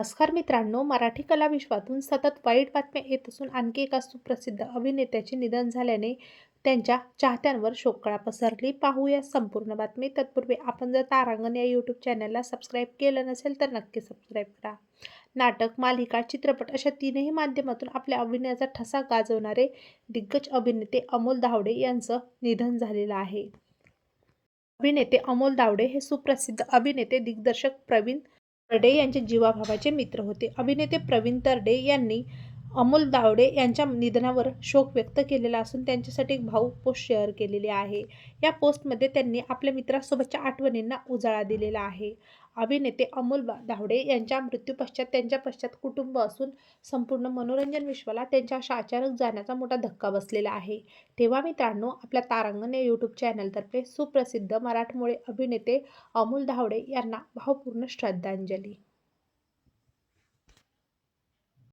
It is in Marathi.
नमस्कार मित्रांनो मराठी कलाविश्वातून सतत वाईट बातम्या येत असून आणखी एका सुप्रसिद्ध अभिनेत्याचे निधन झाल्याने त्यांच्या चाहत्यांवर शोककळा पसरली. पाहूया संपूर्ण बातमी. तत्पूर्वी आपण जर तारांगण या यूट्यूब चॅनलला सबस्क्राईब केलं नसेल तर नक्की सबस्क्राईब करा. नाटक मालिका चित्रपट अशा तीनही माध्यमातून आपल्या अभिनयाचा ठसा गाजवणारे दिग्गज अभिनेते अमोल धावडे यांचं निधन झालेलं आहे. अभिनेते अमोल दावडे हे सुप्रसिद्ध अभिनेते दिग्दर्शक प्रवीण तरडे यांचे जीवाभावाचे मित्र होते. अभिनेते प्रवीण तरडे यांनी अमोल दावडे यांच्या निधनावर शोक व्यक्त केलेला असून त्यांच्यासाठी एक भाऊ पोस्ट शेअर केलेली आहे. या पोस्टमध्ये त्यांनी आपल्या मित्रासोबतच्या आठवणींना उजाळा दिलेला आहे. अभिनेते अमोल बा दावडे यांच्या मृत्यूपश्चात त्यांच्या पश्चात कुटुंब असून संपूर्ण मनोरंजन विश्वाला त्यांच्या अशा अचानक जाण्याचा मोठा धक्का बसलेला आहे. तेव्हा मित्रांनो आपल्या तारांगण या यूट्यूब चॅनलतर्फे सुप्रसिद्ध मराठमोळे अभिनेते अमोल धावडे यांना भावपूर्ण श्रद्धांजली.